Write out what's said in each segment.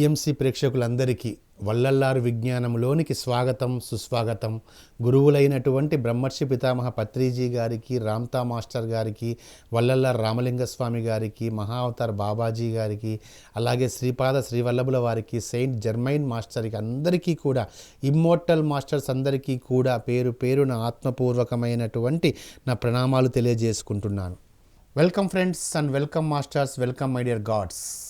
IMC ప్రేక్షకులందరికీ వల్లల్లారు విజ్ఞానంలోనికి స్వాగతం సుస్వాగతం. గురువులైనటువంటి బ్రహ్మర్షి పితామహ పత్రిజీ గారికి రామ్తా మాస్టర్ గారికి వల్లల్లార్ రామలింగ స్వామి గారికి మహావతార్ బాబాజీ గారికి అలాగే శ్రీపాద శ్రీవల్లభుల వారికి సెయింట్ జర్మైన్ మాస్టర్కి అందరికీ కూడా ఇమ్మోర్టల్ మాస్టర్స్ అందరికీ కూడా పేరు పేరున ఆత్మపూర్వకమైనటువంటి నా ప్రణామాలు తెలియజేసుకుంటున్నాను. Welcome friends and welcome masters welcome my dear gods.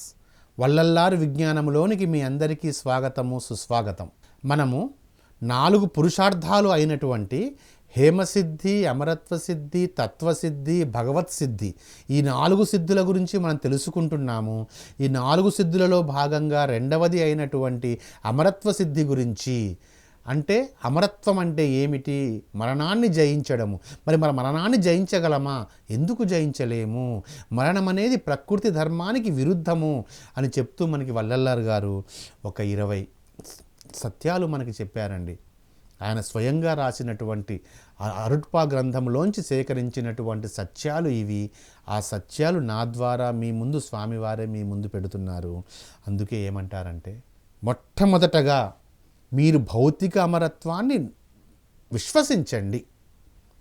Vallalar విజ్ఞానంలోనికి మీ అందరికీ స్వాగతము సుస్వాగతం. మనము నాలుగు పురుషార్థాలు అయినటువంటి హేమసిద్ధి అమరత్వ సిద్ధి తత్వసిద్ధి భగవత్ సిద్ధి ఈ నాలుగు సిద్ధుల గురించి మనం తెలుసుకుంటున్నాము. ఈ నాలుగు సిద్ధులలో భాగంగా రెండవది అయినటువంటి అమరత్వ సిద్ధి గురించి అంటే అమరత్వం అంటే ఏమిటి? మరణాన్ని జయించడము. మరి మన మరణాన్ని జయించగలమా? ఎందుకు జయించలేము? మరణం అనేది ప్రకృతి ధర్మానికి విరుద్ధము అని చెప్తూ మనకి వల్లల్లారు గారు ఒక ఇరవై సత్యాలు మనకి చెప్పారండి. ఆయన స్వయంగా రాసినటువంటి అరుట్పా గ్రంథంలోంచి సేకరించినటువంటి సత్యాలు ఇవి. ఆ సత్యాలు నా ద్వారా మీ ముందు స్వామివారే మీ ముందు పెడుతున్నారు. అందుకే ఏమంటారంటే మొట్టమొదటగా మీరు భౌతిక అమరత్వాన్ని విశ్వసించండి.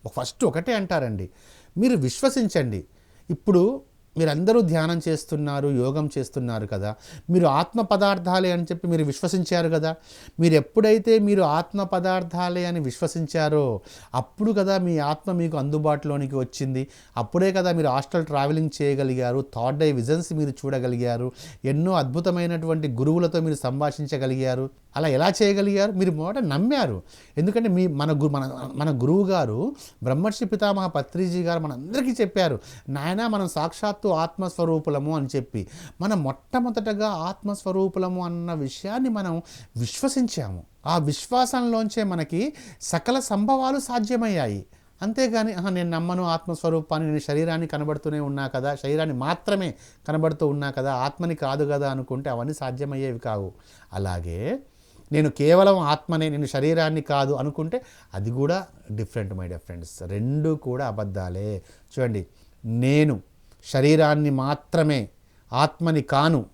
ఫస్ట్ ఒకటే అంటారండి. మీరు విశ్వసించండి. ఇప్పుడు మీరందరూ ధ్యానం చేస్తున్నారు యోగం చేస్తున్నారు కదా. మీరు ఆత్మ పదార్థాలే అని చెప్పి మీరు విశ్వసించారు కదా. మీరు ఎప్పుడైతే మీరు ఆత్మ పదార్థాలే అని విశ్వసించారో అప్పుడు కదా మీ ఆత్మ మీకు అందుబాటులోనికి వచ్చింది. అప్పుడే కదా మీరు హాస్టల్ ట్రావెలింగ్ చేయగలిగారు థర్డ్ ఐ విజన్స్ మీరు చూడగలిగారు ఎన్నో అద్భుతమైనటువంటి గురువులతో మీరు సంభాషించగలిగారు. అలా ఎలా చేయగలిగారు? మీరు మొదట నమ్మారు. ఎందుకంటే మీ మన గురు మన మన గురువు గారు బ్రహ్మర్షి పితామహ పత్రిజీ గారు మనందరికీ చెప్పారు నాయన మనం సాక్షాత్తు ఆత్మస్వరూపులము అని చెప్పి. మనం మొట్టమొదటగా ఆత్మస్వరూపులము అన్న విషయాన్ని మనం విశ్వసించాము. ఆ విశ్వాసంలోంచే మనకి సకల సంభవాలు సాధ్యమయ్యాయి. అంతేగాని నేను నమ్మను ఆత్మస్వరూపాన్ని నేను శరీరాన్ని కనబడుతూనే ఉన్నా కదా శరీరాన్ని మాత్రమే కనబడుతూ ఉన్నా కదా ఆత్మని కాదు కదా అనుకుంటే అవన్నీ సాధ్యమయ్యేవి కావు. అలాగే నేను కేవలం ఆత్మనే నేను శరీరాన్ని కాదు అనుకుంటే అది కూడా డిఫరెంట్ మై డియర్ ఫ్రెండ్స్. రెండు కూడా అబద్ధాలే. చూడండి నేను శరీరాన్ని మాత్రమే ఆత్మని కాను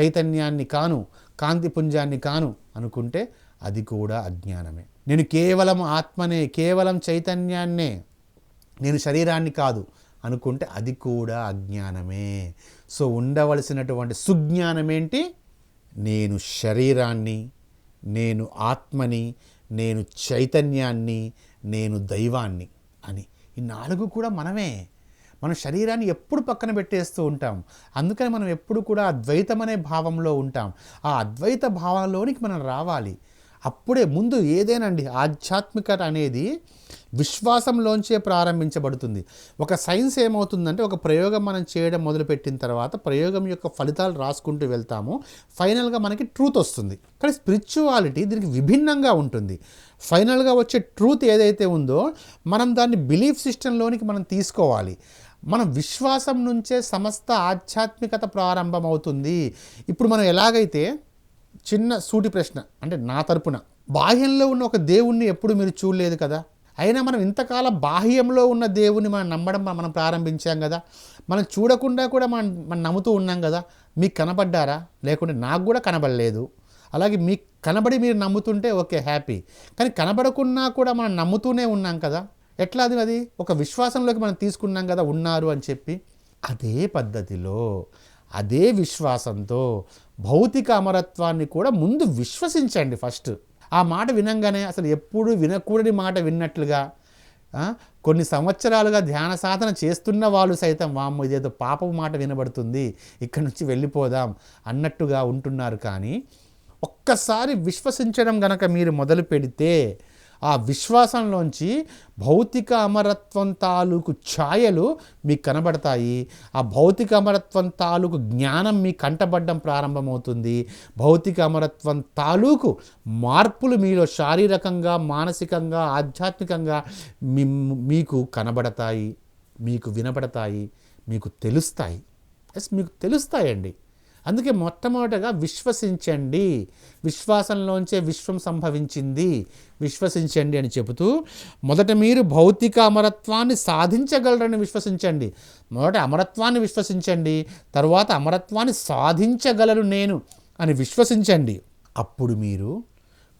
చైతన్యాన్ని కాను కాంతిపుంజాన్ని కాను అనుకుంటే అది కూడా అజ్ఞానమే. నేను కేవలం ఆత్మనే కేవలం చైతన్యాన్నే నేను శరీరాన్ని కాదు అనుకుంటే అది కూడా అజ్ఞానమే. సో ఉండవలసినటువంటి సుజ్ఞానం ఏంటి? నేను శరీరాన్ని నేను ఆత్మని నేను చైతన్యాన్ని నేను దైవాన్ని అని. ఈ నాలుగు కూడా మనమే. మన శరీరాన్ని ఎప్పుడు పక్కన పెట్టేస్తూ ఉంటాం. అందుకని మనం ఎప్పుడు కూడా అద్వైతం అనే భావంలో ఉంటాం. ఆ అద్వైత భావంలోనికి మనం రావాలి. అప్పుడే ముందు ఏదేనండి? ఆధ్యాత్మికత అనేది విశ్వాసంలోంచే ప్రారంభించబడుతుంది. ఒక సైన్స్ ఏమవుతుందంటే ఒక ప్రయోగం మనం చేయడం మొదలుపెట్టిన తర్వాత ప్రయోగం యొక్క ఫలితాలు రాసుకుంటూ వెళ్తాము. ఫైనల్గా మనకి ట్రూత్ వస్తుంది. కానీ స్పిరిచువాలిటీ దీనికి విభిన్నంగా ఉంటుంది. ఫైనల్గా వచ్చే ట్రూత్ ఏదైతే ఉందో మనం దాన్ని బిలీఫ్ సిస్టంలోనికి మనం తీసుకోవాలి. మన విశ్వాసం నుంచే సమస్త ఆధ్యాత్మికత ప్రారంభమవుతుంది. ఇప్పుడు మనం ఎలాగైతే చిన్న సూటి ప్రశ్న అంటే నా తరపున బాహ్యంలో ఉన్న ఒక దేవుణ్ణి ఎప్పుడు మీరు చూడలేదు కదా? అయినా మనం ఇంతకాలం బాహ్యంలో ఉన్న దేవుని మనం నమ్మడం మనం ప్రారంభించాం కదా? మనం చూడకుండా కూడా మనం మనం నమ్ముతూ ఉన్నాం కదా? మీకు కనబడ్డారా? లేకుంటే నాకు కూడా కనబడలేదు. అలాగే మీకు కనబడి మీరు నమ్ముతుంటే ఓకే హ్యాపీ. కానీ కనబడకున్నా కూడా మనం నమ్ముతూనే ఉన్నాం కదా? ఎట్లా అది అది ఒక విశ్వాసంలోకి మనం తీసుకున్నాం కదా ఉన్నారు అని చెప్పి. అదే పద్ధతిలో అదే విశ్వాసంతో భౌతిక అమరత్వాన్ని కూడా ముందు విశ్వసించండి ఫస్ట్. ఆ మాట వినంగానే అసలు ఎప్పుడు వినకూడని మాట విన్నట్లుగా కొన్ని సంవత్సరాలుగా ధ్యాన సాధన చేస్తున్న వాళ్ళు సైతం వామ్మ ఇదేదో పాపపు మాట వినబడుతుంది ఇక్కడి నుంచి వెళ్ళిపోదాం అన్నట్టుగా ఉంటున్నారు. కానీ ఒక్కసారి విశ్వసించడం గనక మీరు మొదలు పెడితే ఆ విశ్వాసంలోంచి భౌతిక అమరత్వం తాలూకు ఛాయలు మీకు కనబడతాయి. ఆ భౌతిక అమరత్వం తాలూకు జ్ఞానం మీ కంటబడ్డం ప్రారంభమవుతుంది. భౌతిక అమరత్వం తాలూకు మార్పులు మీలో శారీరకంగా మానసికంగా ఆధ్యాత్మికంగా మీ మీకు కనబడతాయి. మీకు వినబడతాయి. మీకు తెలుస్తాయి. ఎస్ మీకు తెలుస్తాయండి. అందుకే మొట్టమొదటగా విశ్వసించండి. విశ్వాసంలోంచే విశ్వం సంభవించింది. విశ్వసించండి అని చెబుతూ మొదట మీరు భౌతిక అమరత్వాన్ని సాధించగలరని విశ్వసించండి. మొదట అమరత్వాన్ని విశ్వసించండి. తర్వాత అమరత్వాన్ని సాధించగలరు నేను అని విశ్వసించండి. అప్పుడు మీరు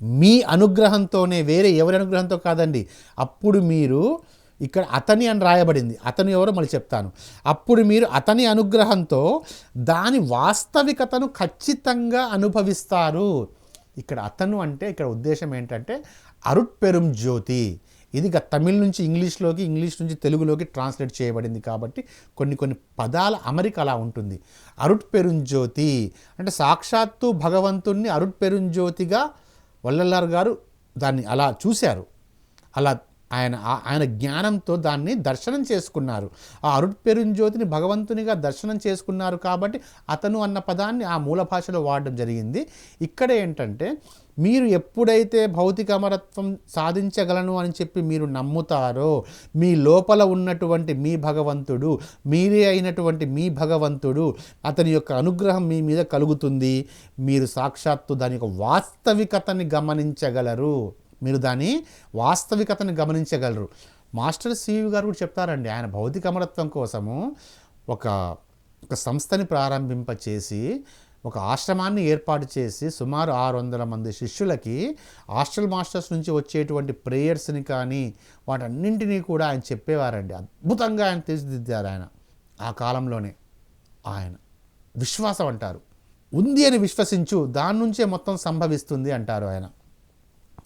మీ అనుగ్రహంతోనే వేరే ఎవరి అనుగ్రహంతో కాదండి. అప్పుడు మీరు ఇక్కడ అతని అని రాయబడింది. అతను ఎవరో మళ్ళీ చెప్తాను. అప్పుడు మీరు అతని అనుగ్రహంతో దాని వాస్తవికతను ఖచ్చితంగా అనుభవిస్తారు. ఇక్కడ అతను అంటే ఇక్కడ ఉద్దేశం ఏంటంటే అరుట్ పెరుం జ్యోతి. ఇది తమిళ్ నుంచి ఇంగ్లీష్లోకి ఇంగ్లీష్ నుంచి తెలుగులోకి ట్రాన్స్లేట్ చేయబడింది కాబట్టి కొన్ని కొన్ని పదాల అమరిక అలా ఉంటుంది. అరుట్ పెరుంజ్యోతి అంటే సాక్షాత్తు భగవంతుణ్ణి అరుట్ పెరుంజ్యోతిగా వల్లల్లార్ గారు దాన్ని అలా చూశారు. అలా ఆయన ఆయన జ్ఞానంతో దాన్ని దర్శనం చేసుకున్నారు. ఆ అరుట్ పెరుంజ్యోతిని భగవంతునిగా దర్శనం చేసుకున్నారు కాబట్టి అతను అన్న పదాన్ని ఆ మూల భాషలో వాడడం జరిగింది. ఇక్కడ ఏంటంటే మీరు ఎప్పుడైతే భౌతిక అమరత్వం సాధించగలను అని చెప్పి మీరు నమ్ముతారో మీ లోపల ఉన్నటువంటి మీ భగవంతుడు మీరే అయినటువంటి మీ భగవంతుడు అతని యొక్క అనుగ్రహం మీ మీద కలుగుతుంది. మీరు సాక్షాత్తు దాని యొక్క వాస్తవికతని గమనించగలరు. మీరు దాని వాస్తవికతను గమనించగలరు. మాస్టర్ సివి గారు కూడా చెప్తారండి ఆయన భౌతిక అమరత్వం కోసము ఒక ఒక సంస్థని ప్రారంభింపచేసి ఒక ఆశ్రమాన్ని ఏర్పాటు చేసి సుమారు ఆరు వందల మంది శిష్యులకి హాస్టల్ మాస్టర్స్ నుంచి వచ్చేటువంటి ప్రేయర్స్ని కానీ వాటన్నింటినీ కూడా ఆయన చెప్పేవారండి. అద్భుతంగా ఆయన తీర్చిదిద్దారు ఆయన. ఆ కాలంలోనే ఆయన విశ్వాసం అంటారు ఉంది అని విశ్వసించు దాని నుంచే మొత్తం సంభవిస్తుంది అంటారు ఆయన.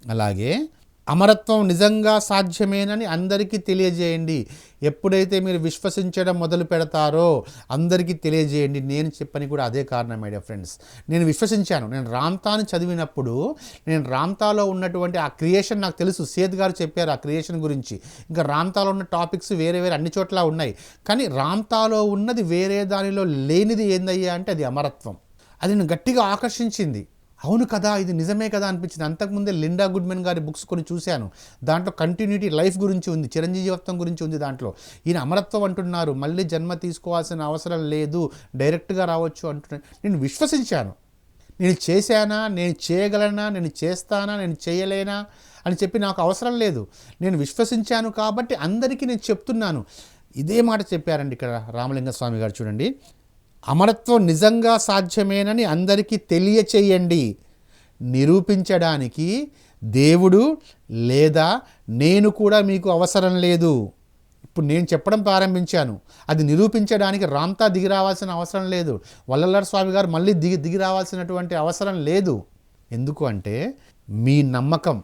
అలాగే అమరత్వం నిజంగా సాధ్యమేనని అందరికీ తెలియజేయండి. ఎప్పుడైతే మీరు విశ్వసించడం మొదలు పెడతారో అందరికీ తెలియజేయండి. నేను చెప్పని కూడా అదే కారణం మేడం ఫ్రెండ్స్ నేను విశ్వసించాను. నేను రామ్తాని చదివినప్పుడు నేను రామ్తాలో ఉన్నటువంటి ఆ క్రియేషన్ నాకు తెలుసు. సేత్ గారు చెప్పారు ఆ క్రియేషన్ గురించి. ఇంకా రామ్తాలో ఉన్న టాపిక్స్ వేరే వేరే అన్ని చోట్ల ఉన్నాయి. కానీ రామ్తాలో ఉన్నది వేరే దానిలో లేనిది ఏందయ్యా అంటే అది అమరత్వం. అది నేను గట్టిగా ఆకర్షించింది. అవును కదా ఇది నిజమే కదా అనిపించింది. అంతకుముందే లిండా గుడ్మెన్ గారి బుక్స్ కొన్ని చూశాను. దాంట్లో కంటిన్యూటీ లైఫ్ గురించి ఉంది చిరంజీవిత్వం గురించి ఉంది దాంట్లో. ఈయన అమరత్వం అంటున్నారు మళ్ళీ జన్మ తీసుకోవాల్సిన అవసరం లేదు డైరెక్ట్గా రావచ్చు అంటున్నాను నేను విశ్వసించాను. నేను చేశానా నేను చేయగలనా నేను చేస్తానా నేను చేయలేనా అని చెప్పి నాకు అవసరం లేదు. నేను విశ్వసించాను కాబట్టి అందరికీ నేను చెప్తున్నాను. ఇదే మాట చెప్పారండి ఇక్కడ రామలింగ స్వామి గారు చూడండి. అమరత్వం నిజంగా సాధ్యమేనని అందరికీ తెలియచేయండి. నిరూపించడానికి దేవుడు లేదా నేను కూడా మీకు అవసరం లేదు. ఇప్పుడు నేను చెప్పడం ప్రారంభించాను. అది నిరూపించడానికి రామ్తా దిగి రావాల్సిన అవసరం లేదు. వల్లల్లార్ స్వామి గారు మళ్ళీ దిగి దిగి రావాల్సినటువంటి అవసరం లేదు. ఎందుకు అంటే మీ నమ్మకం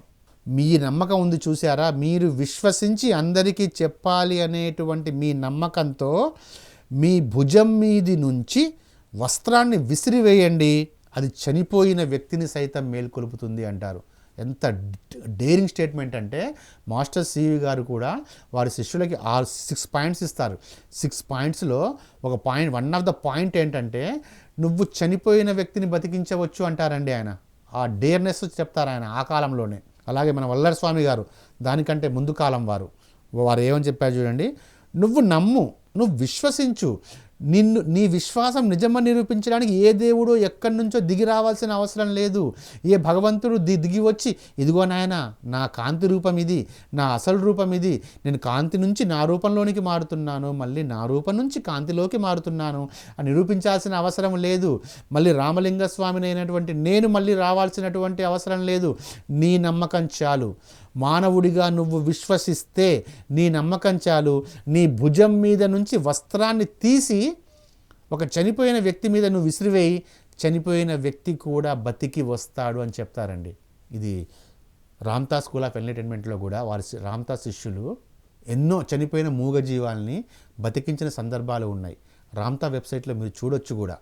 మీ నమ్మకం ఉంది చూసారా మీరు విశ్వసించి అందరికీ చెప్పాలి అనేటువంటి మీ నమ్మకంతో మీ భుజం మీది నుంచి వస్త్రాన్ని విసిరివేయండి. అది చనిపోయిన వ్యక్తిని సైతం మేల్కొలుపుతుంది అంటారు. ఎంత డేరింగ్ స్టేట్మెంట్ అంటే మాస్టర్ సివి గారు కూడా వారి శిష్యులకి ఆరు సిక్స్ పాయింట్స్ ఇస్తారు. సిక్స్ పాయింట్స్లో ఒక point one of the point ఏంటంటే నువ్వు చనిపోయిన వ్యక్తిని బతికించవచ్చు అంటారండి ఆయన. ఆ డేర్నెస్ చెప్తారు ఆయన ఆ కాలంలోనే. అలాగే మన వల్లర్ స్వామి గారు దానికంటే ముందు కాలం వారు. వారు ఏమని చెప్పారు చూడండి? నువ్వు నమ్ము నువ్వు విశ్వసించు. నిన్ను నీ విశ్వాసం నిజమని నిరూపించడానికి ఏ దేవుడో ఎక్కడి నుంచో దిగి రావాల్సిన అవసరం లేదు. ఏ భగవంతుడు ది దిగి వచ్చి ఇదిగో నాయన నా కాంతి రూపం ఇది నా అసలు రూపం ఇది. నేను కాంతి నుంచి నా రూపంలోనికి మారుతున్నాను. మళ్ళీ నా రూపం నుంచి కాంతిలోకి మారుతున్నాను. అని నిరూపించాల్సిన అవసరం లేదు. మళ్ళీ రామలింగ స్వామిని అయినటువంటి నేను మళ్ళీ రావాల్సినటువంటి అవసరం లేదు. నీ నమ్మకం చాలు. మానవుడిగా నువ్వు విశ్వసిస్తే నీ నమ్మకం చాలు. నీ భుజం మీద నుంచి వస్త్రాన్ని తీసి ఒక చనిపోయిన వ్యక్తి మీద నువ్వు విసిరివేయి. చనిపోయిన వ్యక్తి కూడా బతికి వస్తాడు అని చెప్తారండి. ఇది రామ్తా స్కూల్ ఆఫ్ ఎంటర్టైన్మెంట్లో కూడా వారి శి- రామ్తా శిష్యులు ఎన్నో చనిపోయిన మూగజీవాల్ని బతికించిన సందర్భాలు ఉన్నాయి. రామ్తా వెబ్సైట్లో మీరు చూడొచ్చు కూడా.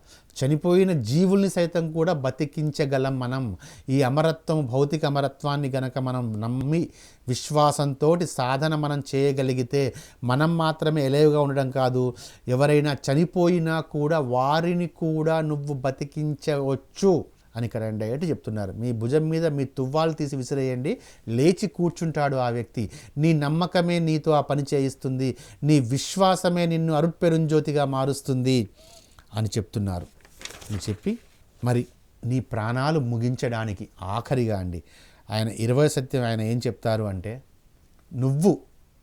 చనిపోయిన జీవుల్ని సైతం కూడా బతికించగలం మనం. ఈ అమరత్వం భౌతిక అమరత్వాన్ని గనక మనం నమ్మి విశ్వాసంతో సాధన మనం చేయగలిగితే మనం మాత్రమే ఎలేవుగా ఉండడం కాదు. ఎవరైనా చనిపోయినా కూడా వారిని కూడా నువ్వు బతికించవచ్చు. అని ఇక్కడ డైరెక్ట్ చెప్తున్నారు. మీ భుజం మీద మీ తువ్వాలు తీసి విసిరేయండి. లేచి కూర్చుంటాడు ఆ వ్యక్తి. నీ నమ్మకమే నీతో ఆ పని చేయిస్తుంది. నీ విశ్వాసమే నిన్ను అరుట్పెరుంజ్యోతిగా మారుస్తుంది అని చెప్తున్నారు. అని చెప్పి మరి నీ ప్రాణాలు ముగించడానికి ఆఖరిగా అండి. ఆయన ఇరవై సత్యం ఆయన ఏం చెప్తారు అంటే నువ్వు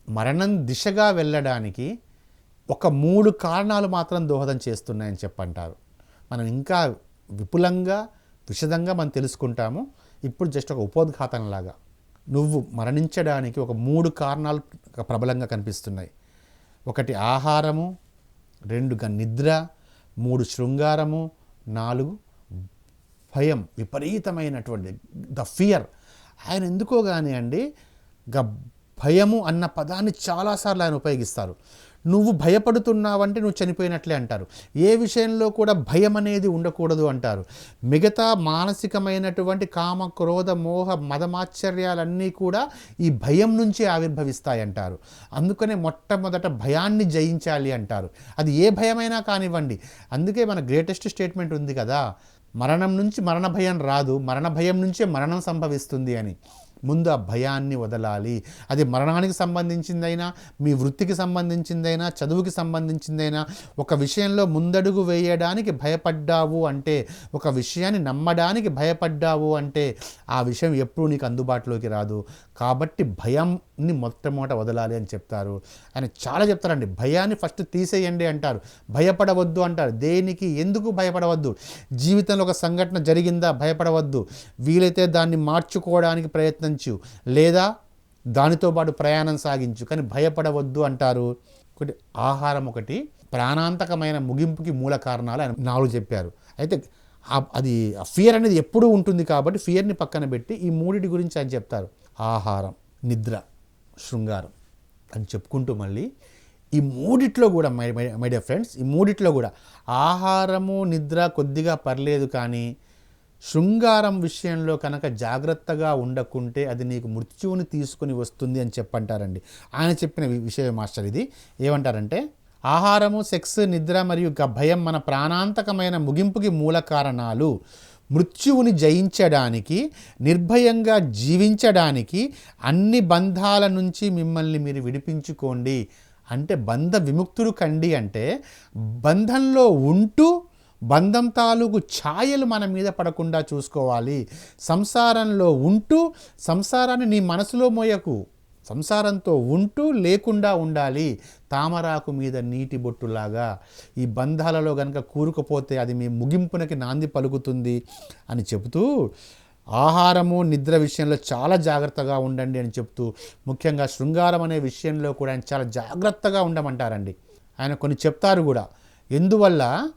మరణం దిశగా వెళ్ళడానికి ఒక మూడు కారణాలు మాత్రం దోహదం చేస్తున్నాయని చెప్పంటారు. మనం ఇంకా విపులంగా విషదంగా మనం తెలుసుకుంటాము. ఇప్పుడు జస్ట్ ఒక ఉపోద్ఘాతంలాగా నువ్వు మరణించడానికి ఒక మూడు కారణాలు ప్రబలంగా కనిపిస్తున్నాయి. ఒకటి ఆహారము రెండు గ- నిద్ర మూడు శృంగారము నాలుగు భయం విపరీతమైనటువంటి ద ఫియర్. ఆయన ఎందుకో కానీ అండి గ భయము అన్న పదాన్ని చాలాసార్లు ఆయన ఉపయోగిస్తారు. నువ్వు భయపడుతున్నావంటే నువ్వు చనిపోయినట్లే అంటారు. ఏ విషయంలో కూడా భయం అనేది ఉండకూడదు అంటారు. మిగతా మానసికమైనటువంటి కామ క్రోధ మోహ మదమాశ్చర్యాలన్నీ కూడా ఈ భయం నుంచి ఆవిర్భవిస్తాయి అంటారు. అందుకనే మొట్టమొదట భయాన్ని జయించాలి అంటారు. అది ఏ భయమైనా కానివ్వండి. అందుకే మన గ్రేటెస్ట్ స్టేట్మెంట్ ఉంది కదా. మరణం నుంచి మరణ భయం రాదు. మరణ భయం నుంచే మరణం సంభవిస్తుంది అని. ముందు ఆ భయాన్ని వదలాలి. అది మరణానికి సంబంధించిందైనా మీ వృత్తికి సంబంధించిందైనా చదువుకి సంబంధించిందైనా ఒక విషయంలో ముందడుగు వేయడానికి భయపడ్డావు అంటే ఒక విషయాన్ని నమ్మడానికి భయపడ్డావు అంటే ఆ విషయం ఎప్పుడూ నీకు అందుబాటులోకి రాదు. కాబట్టి భయంని మొట్టమొదట వదలాలి అని చెప్తారు. ఆయన చాలా చెప్తారండి. భయాన్ని ఫస్ట్ తీసేయండి అంటారు. భయపడవద్దు అంటారు. దేనికి? ఎందుకు భయపడవద్దు? జీవితంలో ఒక సంఘటన జరిగిందా? భయపడవద్దు. వీలైతే దాన్ని మార్చుకోవడానికి ప్రయత్నం ప్రయత్నించు లేదా దానితో పాటు ప్రయాణం సాగించు. కానీ భయపడవద్దు అంటారు. ఒకటి ఆహారం ఒకటి ప్రాణాంతకమైన ముగింపుకి మూల కారణాలు ఆయన నాలుగు చెప్పారు. అయితే అది ఫియర్ అనేది ఎప్పుడూ ఉంటుంది కాబట్టి ఫియర్ని పక్కన పెట్టి ఈ మూడిటి గురించి ఆయన చెప్తారు. ఆహారం నిద్ర శృంగారం అని చెప్పుకుంటూ మళ్ళీ ఈ మూడిట్లో కూడా my my- my dear friends ఈ మూడిట్లో కూడా ఆహారము నిద్ర కొద్దిగా పర్లేదు కానీ శృంగారం విషయంలో కనుక జాగ్రత్తగా ఉండకుంటే అది నీకు మృత్యువుని తీసుకుని వస్తుంది అని చెప్పంటారండి. ఆయన చెప్పిన విషయం మాస్టర్ ఇది. ఏమంటారంటే ఆహారము సెక్స్ నిద్ర మరియు గ భయం మన ప్రాణాంతకమైన ముగింపుకి మూల కారణాలు మృత్యువుని జయించడానికి నిర్భయంగా జీవించడానికి అన్ని బంధాల నుంచి మిమ్మల్ని మీరు విడిపించుకోండి. అంటే బంధ విముక్తులు కండి అంటే బంధంలో ఉంటూ బంధం తాలూకు ఛాయలు మన మీద పడకుండా చూసుకోవాలి. సంసారంలో ఉంటూ సంసారాన్ని నీ మనసులో మోయకు సంసారంతో ఉంటూ లేకుండా ఉండాలి. తామరాకు మీద నీటి బొట్టులాగా ఈ బంధాలలో కనుక కూరుకుపోతే అది మీ ముగింపునకి నాంది పలుకుతుంది అని చెబుతూ ఆహారము నిద్ర విషయంలో చాలా జాగ్రత్తగా ఉండండి అని చెప్తూ ముఖ్యంగా శృంగారం అనే విషయంలో కూడా ఆయన చాలా జాగ్రత్తగా ఉండమంటారండి. ఆయన కొన్ని చెప్తారు కూడా. ఎందువల్ల?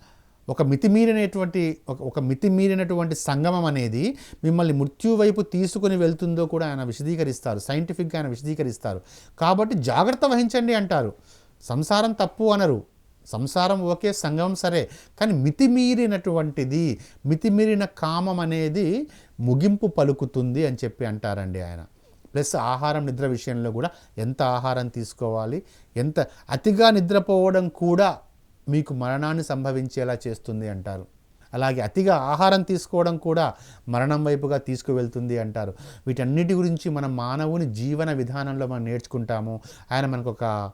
ఒక మితిమీరినటువంటి ఒక ఒక మితిమీరినటువంటి సంగమం అనేది మిమ్మల్ని మృత్యు వైపు తీసుకుని వెళ్తుందో కూడా ఆయన విశదీకరిస్తారు. సైంటిఫిక్గా ఆయన విశదీకరిస్తారు. కాబట్టి జాగ్రత్త వహించండి అంటారు. సంసారం తప్పు అనరు. సంసారం ఓకే సంగమం సరే. కానీ మితిమీరినటువంటిది మితిమీరిన కామం అనేది ముగింపు పలుకుతుంది అని చెప్పి అంటారండి ఆయన. ప్లస్ ఆహారం నిద్ర విషయంలో కూడా ఎంత ఆహారం తీసుకోవాలి ఎంత అతిగా నిద్రపోవడం కూడా మీకు మరణాన్ని సంభవించేలా చేస్తుంది అంటారు. అలాగే అతిగా ఆహారం తీసుకోవడం కూడా మరణం వైపుగా తీసుకువెళ్తుంది అంటారు. వీటన్నిటి గురించి మనం మానవుని జీవన విధానంలో మనం నేర్చుకుంటాము. ఆయన మనకు ఒక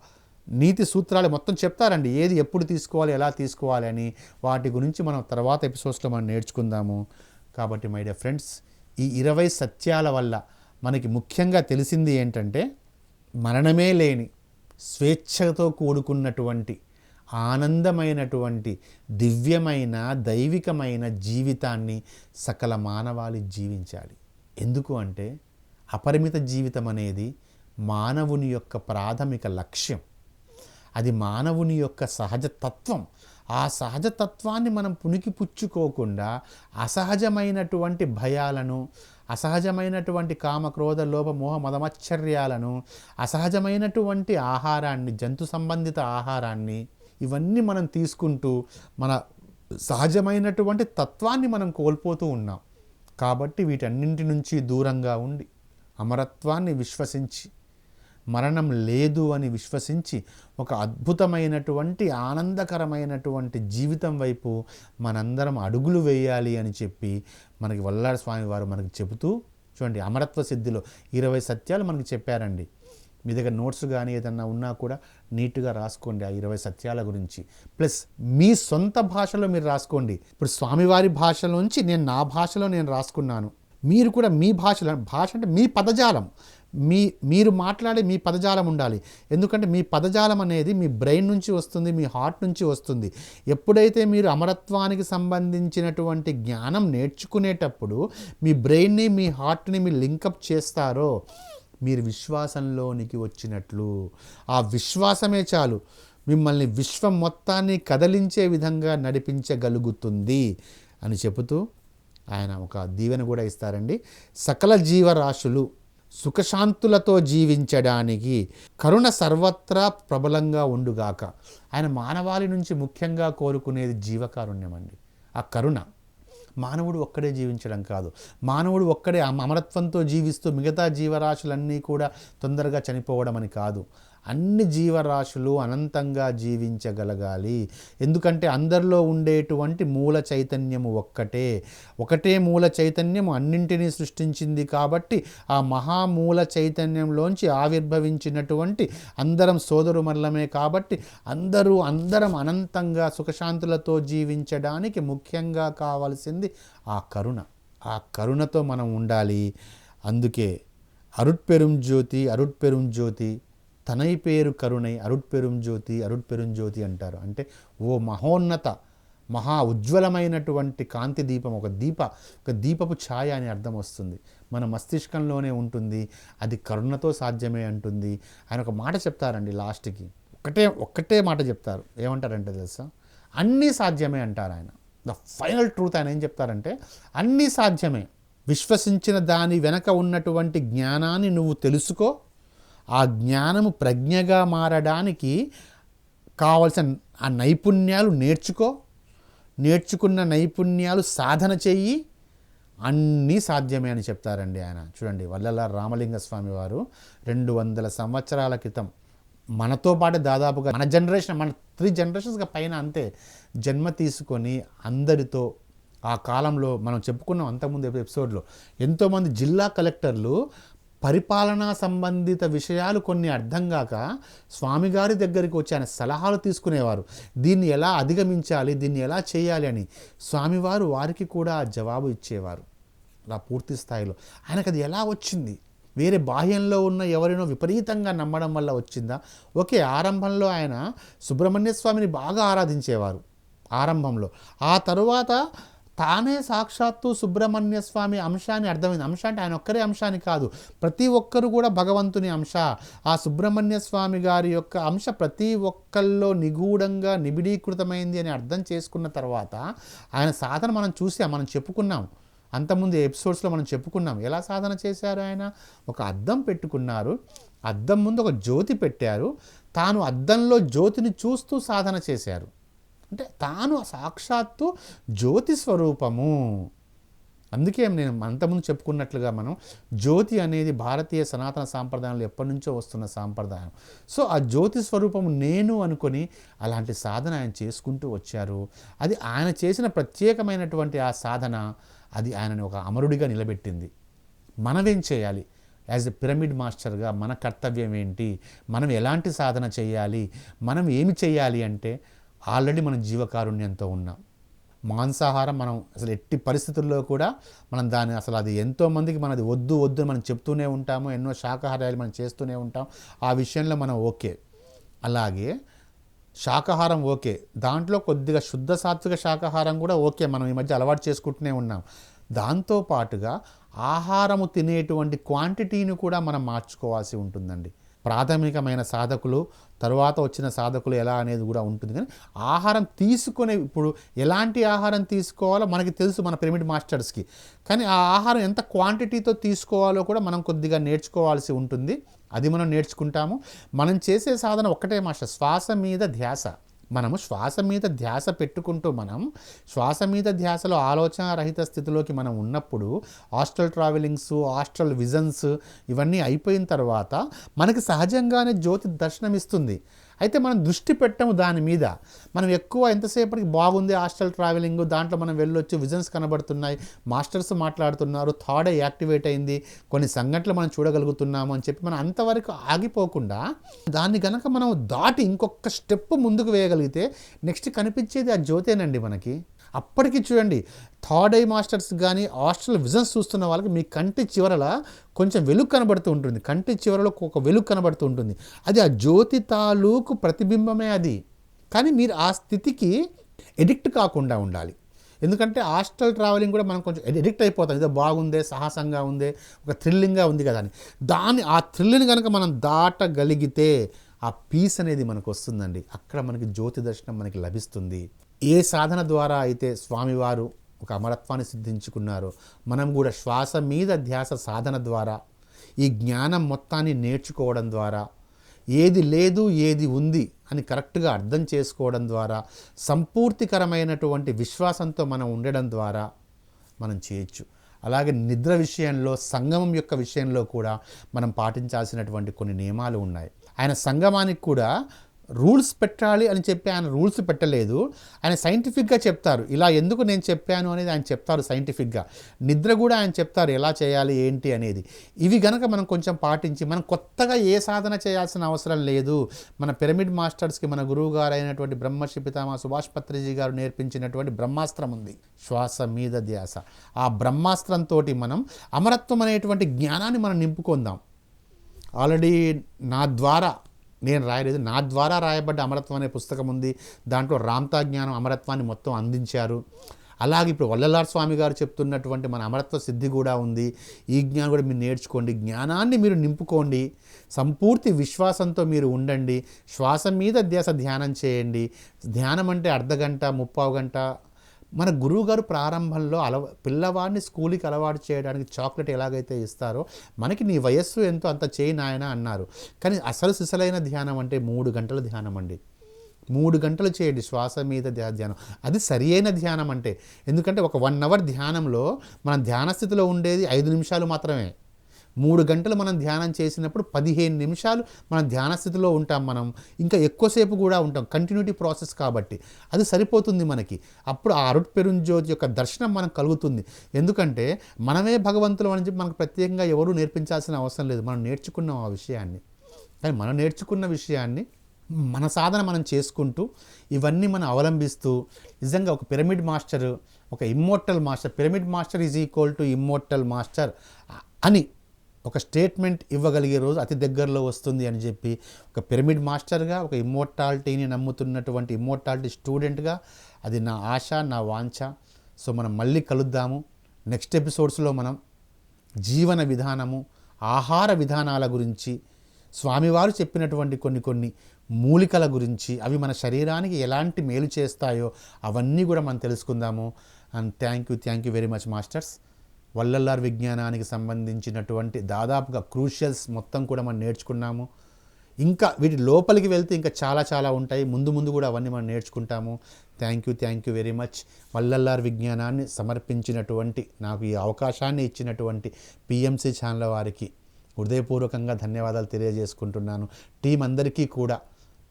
నీతి సూత్రాలు మొత్తం చెప్తారండి. ఏది ఎప్పుడు తీసుకోవాలి ఎలా తీసుకోవాలి అని వాటి గురించి మనం తర్వాత ఎపిసోడ్స్లో మనం నేర్చుకుందాము. కాబట్టి మై డియర్ ఫ్రెండ్స్ ఈ ఇరవై సత్యాల వల్ల మనకి ముఖ్యంగా తెలిసింది ఏంటంటే మరణమే లేని స్వేచ్ఛతో కూడుకున్నటువంటి ఆనందమైనటువంటి దివ్యమైన దైవికమైన జీవితాన్ని సకల మానవాళి జీవించాలి. ఎందుకు అంటే అపరిమిత జీవితం అనేది మానవుని యొక్క ప్రాథమిక లక్ష్యం. అది మానవుని యొక్క సహజ తత్వం. ఆ సహజతత్వాన్ని మనం పుణికిపుచ్చుకోకుండా అసహజమైనటువంటి భయాలను అసహజమైనటువంటి కామక్రోధ లోభ మోహ మదమశ్చర్యాలను అసహజమైనటువంటి ఆహారాన్ని జంతు సంబంధిత ఆహారాన్ని ఇవన్నీ మనం తీసుకుంటూ మన సహజమైనటువంటి తత్వాన్ని మనం కోల్పోతూ ఉన్నాం. కాబట్టి వీటన్నింటి నుంచి దూరంగా ఉండి అమరత్వాన్ని విశ్వసించి మరణం లేదు అని విశ్వసించి ఒక అద్భుతమైనటువంటి ఆనందకరమైనటువంటి జీవితం వైపు మనందరం అడుగులు వేయాలి అని చెప్పి మనకి వల్లాడ స్వామి వారు చెబుతూ చూడండి అమరత్వ సిద్ధిలో ఇరవై సత్యాలు మనకి చెప్పారండి. మీ దగ్గర నోట్స్ కానీ ఏదన్నా ఉన్నా కూడా నీట్గా రాసుకోండి ఆ ఇరవై సత్యాల గురించి. ప్లస్ మీ సొంత భాషలో మీరు రాసుకోండి. ఇప్పుడు స్వామివారి భాషలోంచి నేను నా భాషలో నేను రాసుకున్నాను. మీరు కూడా మీ భాషలో భాష అంటే మీ పదజాలం. మీ మీరు మాట్లాడే మీ పదజాలం ఉండాలి. ఎందుకంటే మీ పదజాలం అనేది మీ బ్రెయిన్ నుంచి వస్తుంది మీ హార్ట్ నుంచి వస్తుంది. ఎప్పుడైతే మీరు అమరత్వానికి సంబంధించినటువంటి జ్ఞానం నేర్చుకునేటప్పుడు మీ బ్రెయిన్ని మీ హార్ట్ని మీరు లింకప్ చేస్తారో మీరు విశ్వాసంలోనికి వచ్చినట్లు. ఆ విశ్వాసమే చాలు. మిమ్మల్ని విశ్వం మొత్తాన్ని కదలించే విధంగా నడిపించగలుగుతుంది అని చెబుతూ ఆయన ఒక దీవెన కూడా ఇస్తారండి. సకల జీవరాశులు సుఖశాంతులతో జీవించడానికి కరుణ సర్వత్రా ప్రబలంగా ఉండుగాక. ఆయన మానవాళి నుంచి ముఖ్యంగా కోరుకునేది జీవకారుణ్యం అండి ఆ కరుణ. మానవుడు ఒక్కడే జీవించడం కాదు. మానవుడు ఒక్కడే అమ- అమరత్వంతో జీవిస్తూ మిగతా జీవరాశులన్నీ కూడా తొందరగా చనిపోవడం అని కాదు. అన్ని జీవరాశులు అనంతంగా జీవించగలగాలి. ఎందుకంటే అందరిలో ఉండేటువంటి మూల చైతన్యము ఒక్కటే. ఒకటే మూల చైతన్యము అన్నింటినీ సృష్టించింది కాబట్టి ఆ మహామూల చైతన్యంలోంచి ఆవిర్భవించినటువంటి అందరం సోదరు మల్లమే కాబట్టి అందరూ అందరం అనంతంగా సుఖశాంతులతో జీవించడానికి ముఖ్యంగా కావాల్సింది ఆ కరుణ. ఆ కరుణతో మనం ఉండాలి. అందుకే అరుట్పెరుం జ్యోతి అరుట్పెరుం జ్యోతి తనై పేరు కరుణై అరుట్పెరుం జ్యోతి అరుట్పెరుం జ్యోతి అంటారు. అంటే ఓ మహోన్నత మహా ఉజ్వలమైనటువంటి కాంతి దీపం ఒక దీప ఒక దీపపు ఛాయ అని అర్థం వస్తుంది. మన మస్తిష్కంలోనే ఉంటుంది అది కరుణతో సాధ్యమే అంటుంది. ఆయన ఒక మాట చెప్తారండి లాస్ట్కి. ఒకటే ఒక్కటే మాట చెప్తారు. ఏమంటారంటే తెలుసా? అన్నీ సాధ్యమే అంటారు ఆయన. ద ఫైనల్ ట్రూత్ ఆయన ఏం చెప్తారంటే అన్నీ సాధ్యమే. విశ్వసించిన దాని వెనక ఉన్నటువంటి జ్ఞానాన్ని నువ్వు తెలుసుకో ఆ జ్ఞానము ప్రజ్ఞగా మారడానికి కావలసిన ఆ నైపుణ్యాలు నేర్చుకో. నేర్చుకున్న నైపుణ్యాలు సాధన చెయ్యి. అన్నీ సాధ్యమే అని చెప్తారండి ఆయన. చూడండి వల్లల రామలింగ స్వామి వారు రెండు వందల సంవత్సరాల క్రితం మనతో పాటు దాదాపుగా మన జనరేషన్ మన త్రీ జనరేషన్స్గా పైన అంతే జన్మ తీసుకొని అందరితో ఆ కాలంలో మనం చెప్పుకున్నాం అంతకుముందు ఎపిసోడ్లో. ఎంతోమంది జిల్లా కలెక్టర్లు పరిపాలనా సంబంధిత విషయాలు కొన్ని అర్థం కాక స్వామిగారి దగ్గరికి వచ్చి ఆయన సలహాలు తీసుకునేవారు. దీన్ని ఎలా అధిగమించాలి? దీన్ని ఎలా చేయాలి అని స్వామివారు వారికి కూడా జవాబు ఇచ్చేవారు. అలా పూర్తి స్థాయిలో. ఆయనకు అది ఎలా వచ్చింది? వేరే బాహ్యంలో ఉన్న ఎవరినో విపరీతంగా నమ్మడం వల్ల వచ్చిందా? ఓకే ఆరంభంలో ఆయన సుబ్రహ్మణ్య స్వామిని బాగా ఆరాధించేవారు. ఆరంభంలో. ఆ తరువాత తానే సాక్షాత్తు సుబ్రహ్మణ్య స్వామి అంశాన్ని అర్థమైంది. అంశ అంటే ఆయన ఒక్కరే అంశాన్ని కాదు. ప్రతి ఒక్కరు కూడా భగవంతుని అంశ. ఆ సుబ్రహ్మణ్య స్వామి గారి యొక్క అంశ ప్రతి ఒక్కల్లో నిగూఢంగా నిబిడీకృతమైంది అని అర్థం చేసుకున్న తర్వాత ఆయన సాధన మనం చూసాం మనం చెప్పుకున్నాం. అంతకుముందు ఎపిసోడ్స్లో మనం చెప్పుకున్నాం. ఎలా సాధన చేశారు ఆయన? ఒక అద్దం పెట్టుకున్నారు. అద్దం ముందు ఒక జ్యోతి పెట్టారు. తాను అద్దంలో జ్యోతిని చూస్తూ సాధన చేశారు. అంటే తాను సాక్షాత్తు జ్యోతి స్వరూపము. అందుకే నేను అంతకుముందు చెప్పుకున్నట్లుగా మనం జ్యోతి అనేది భారతీయ సనాతన సాంప్రదాయంలో ఎప్పటి నుంచో వస్తున్న సాంప్రదాయం. సో ఆ జ్యోతి స్వరూపం నేను అనుకొని అలాంటి సాధన ఆయన చేసుకుంటూ వచ్చారు. అది ఆయన చేసిన ప్రత్యేకమైనటువంటి ఆ సాధన అది ఆయనని ఒక అమరుడిగా నిలబెట్టింది. మనమేం చేయాలి? యాజ్ ఎ పిరమిడ్ మాస్టర్గా మన కర్తవ్యం ఏంటి? మనం ఎలాంటి సాధన చేయాలి? మనం ఏమి చేయాలి అంటే ఆల్రెడీ మనం జీవకారుణ్యంతో ఉన్నాం. మాంసాహారం మనం అసలు ఎట్టి పరిస్థితుల్లో కూడా మనం దాన్ని అసలు అది ఎంతోమందికి మనది వద్దు వద్దు మనం చెప్తూనే ఉంటాము ఎన్నో శాకాహారాలు మనం చేస్తూనే ఉంటాం. ఆ విషయంలో మనం ఓకే. అలాగే శాకాహారం ఓకే. దాంట్లో కొద్దిగా శుద్ధ సాత్విక శాకాహారం కూడా ఓకే. మనం ఈ మధ్య అలవాటు చేసుకుంటూనే ఉన్నాం. దాంతో పాటుగా ఆహారము తినేటువంటి క్వాంటిటీని కూడా మనం మార్చుకోవాల్సి ఉంటుందండి. ప్రాథమికమైన సాధకులు తరువాత వచ్చిన సాధకులు ఎలా అనేది కూడా ఉంటుంది. కానీ ఆహారం తీసుకునే ఇప్పుడు ఎలాంటి ఆహారం తీసుకోవాలో మనకి తెలుసు మన పిరమిడ్ మాస్టర్స్కి. కానీ ఆ ఆహారం ఎంత క్వాంటిటీతో తీసుకోవాలో కూడా మనం కొద్దిగా నేర్చుకోవాల్సి ఉంటుంది. అది మనం నేర్చుకుంటాము. మనం చేసే సాధన ఒక్కటే మాస్టర్ శ్వాస మీద ధ్యాస. మనము శ్వాస మీద ధ్యాస పెట్టుకుంటూ మనం శ్వాస మీద ధ్యాసలో ఆలోచన రహిత స్థితిలోకి మనం ఉన్నప్పుడు హాస్టల్ ట్రావెలింగ్స్ హాస్టల్ విజన్స్ ఇవన్నీ అయిపోయిన తర్వాత మనకి సహజంగానే జ్యోతి దర్శనం ఇస్తుంది అయితే మనం దృష్టి పెట్టము దాని మీద. మనం ఎక్కువ ఎంతసేపటికి బాగుంది హాస్టల్ ట్రావెలింగ్ దాంట్లో మనం వెళ్ళొచ్చు విజన్స్ కనబడుతున్నాయి మాస్టర్స్ మాట్లాడుతున్నారు థాడే యాక్టివేట్ అయింది కొన్ని సంఘటనలు మనం చూడగలుగుతున్నాము అని చెప్పి మనం అంతవరకు ఆగిపోకుండా దాన్ని గనక మనం దాటి ఇంకొక స్టెప్ ముందుకు వేయగలిగితే నెక్స్ట్ కనిపించేది ఆ జ్యోతేనండి మనకి. అప్పటికి చూడండి థర్డ్ ఐ మాస్టర్స్ కానీ హాస్టల్ విజన్స్ చూస్తున్న వాళ్ళకి మీ కంటి చివరల కొంచెం వెలుగు కనబడుతూ ఉంటుంది. కంటి చివరలో ఒక వెలుగు కనబడుతూ ఉంటుంది. అది ఆ జ్యోతి తాలూకు ప్రతిబింబమే అది. కానీ మీరు ఆ స్థితికి ఎడిక్ట్ కాకుండా ఉండాలి. ఎందుకంటే హాస్టల్ ట్రావెలింగ్ కూడా మనం కొంచెం ఎడిక్ట్ అయిపోతాం. ఏదో బాగుందే సాహసంగా ఉందే ఒక థ్రిల్లింగ్గా ఉంది కదా అని. దాన్ని ఆ థ్రిల్ని కనుక మనం దాటగలిగితే ఆ పీస్ అనేది మనకు వస్తుందండి. అక్కడ మనకి జ్యోతి దర్శనం మనకి లభిస్తుంది. ఏ సాధన ద్వారా అయితే స్వామివారు ఒక అమరత్వాన్ని సిద్ధించుకున్నారో మనం కూడా శ్వాస మీద ధ్యాస సాధన ద్వారా ఈ జ్ఞానం మొత్తాన్ని నేర్చుకోవడం ద్వారా ఏది లేదు ఏది ఉంది అని కరెక్ట్గా అర్థం చేసుకోవడం ద్వారా సంపూర్తికరమైనటువంటి విశ్వాసంతో మనం ఉండడం ద్వారా మనం చేయొచ్చు. అలాగే నిద్ర విషయంలో సంగమం యొక్క విషయంలో కూడా మనం పాటించాల్సినటువంటి కొన్ని నియమాలు ఉన్నాయి. ఆయన సంగమానికి కూడా రూల్స్ పెట్టాలి అని చెప్పి ఆయన రూల్స్ పెట్టలేదు. ఆయన సైంటిఫిక్గా చెప్తారు. ఇలా ఎందుకు నేను చెప్పాను అనేది ఆయన చెప్తారు సైంటిఫిక్గా. నిద్ర కూడా ఆయన చెప్తారు ఎలా చేయాలి ఏంటి అనేది. ఇవి గనక మనం కొంచెం పాటించి మనం కొత్తగా ఏ సాధన చేయాల్సిన అవసరం లేదు. మన పిరమిడ్ మాస్టర్స్కి మన గురువు గారు అయినటువంటి బ్రహ్మర్షి పితామా సుభాష్ పత్రిజీ గారు నేర్పించినటువంటి బ్రహ్మాస్త్రం ఉంది. శ్వాస మీద ధ్యాస. ఆ బ్రహ్మాస్త్రంతో మనం అమరత్వం అనేటువంటి జ్ఞానాన్ని మనం నింపుకుందాం. ఆల్రెడీ నా ద్వారా నేను రాయలేదు. నా ద్వారా రాయబడ్డ అమరత్వం అనే పుస్తకం ఉంది. దాంట్లో రామ్తా జ్ఞానం అమరత్వాన్ని మొత్తం అందించారు. అలాగే ఇప్పుడు వల్లలార్ స్వామి గారు చెప్తున్నటువంటి మన అమరత్వ సిద్ధి కూడా ఉంది. ఈ జ్ఞానం కూడా మీరు నేర్చుకోండి. జ్ఞానాన్ని మీరు నింపుకోండి. సంపూర్తి విశ్వాసంతో మీరు ఉండండి. శ్వాస మీద ధ్యాస ధ్యానం చేయండి. ధ్యానం అంటే అర్ధ గంట ముప్పావు గంట మన గురువు గారు ప్రారంభంలో అలవ పిల్లవాడిని స్కూల్కి అలవాటు చేయడానికి చాక్లెట్ ఎలాగైతే ఇస్తారో మనకి నీ వయస్సు ఎంతో అంత చేయి నాయన అన్నారు. కానీ అసలు సిసలైన ధ్యానం అంటే మూడు గంటల ధ్యానం అండి. మూడు గంటలు చేయండి శ్వాస మీద ధ్యానం. అది సరి అయిన ధ్యానం అంటే. ఎందుకంటే ఒక వన్ అవర్ ధ్యానంలో మనం ధ్యాన స్థితిలో ఉండేది ఐదు నిమిషాలు మాత్రమే. మూడు గంటలు మనం ధ్యానం చేసినప్పుడు పదిహేను నిమిషాలు మనం ధ్యాన స్థితిలో ఉంటాం మనం. ఇంకా ఎక్కువసేపు కూడా ఉంటాం. కంటిన్యూటీ ప్రాసెస్ కాబట్టి. అది సరిపోతుంది మనకి. అప్పుడు ఆ అరుట్ పెరుంజోతి యొక్క దర్శనం మనకు కలుగుతుంది. ఎందుకంటే మనమే భగవంతులు అని చెప్పి మనకు ప్రత్యేకంగా ఎవరూ నేర్పించాల్సిన అవసరం లేదు. మనం నేర్చుకున్నాం ఆ విషయాన్ని. కానీ మనం నేర్చుకున్న విషయాన్ని మన సాధన మనం చేసుకుంటూ ఇవన్నీ మనం అవలంబిస్తూ నిజంగా ఒక పిరమిడ్ మాస్టర్ ఒక immortal master pyramid master is equal to immortal master అని ఒక స్టేట్మెంట్ ఇవ్వగలిగే రోజు అతి దగ్గరలో వస్తుంది అని చెప్పి ఒక పిరమిడ్ మాస్టర్గా ఒక ఇమ్మోర్టాలిటీని నమ్ముతున్నటువంటి ఇమ్మోర్టాలిటీ స్టూడెంట్గా అది నా ఆశ నా వాంఛ. సో మనం మళ్ళీ కలుద్దాము. నెక్స్ట్ ఎపిసోడ్స్లో మనం జీవన విధానము ఆహార విధానాల గురించి స్వామివారు చెప్పినటువంటి కొన్ని కొన్ని మూలికల గురించి అవి మన శరీరానికి ఎలాంటి మేలు చేస్తాయో అవన్నీ కూడా మనం తెలుసుకుందాము. And thank you thank you very much masters Vallalar విజ్ఞానానికి సంబంధించినటువంటి దాదాపుగా క్రూషియల్స్ మొత్తం కూడా మనం నేర్చుకున్నాము. ఇంకా వీటి లోపలికి వెళ్తే ఇంకా చాలా చాలా ఉంటాయి. ముందు ముందు కూడా అవన్నీ మనం నేర్చుకుంటాము. Thank you thank you very much Vallalar విజ్ఞానాన్ని సమర్పించినటువంటి నాకు ఈ అవకాశాన్ని ఇచ్చినటువంటి పిఎంసి ఛానల్ వారికి హృదయపూర్వకంగా ధన్యవాదాలు తెలియజేసుకుంటున్నాను. టీం అందరికీ కూడా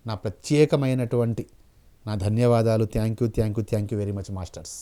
నా ప్రత్యేకమైనటువంటి నా ధన్యవాదాలు. Thank you thank you thank you very much masters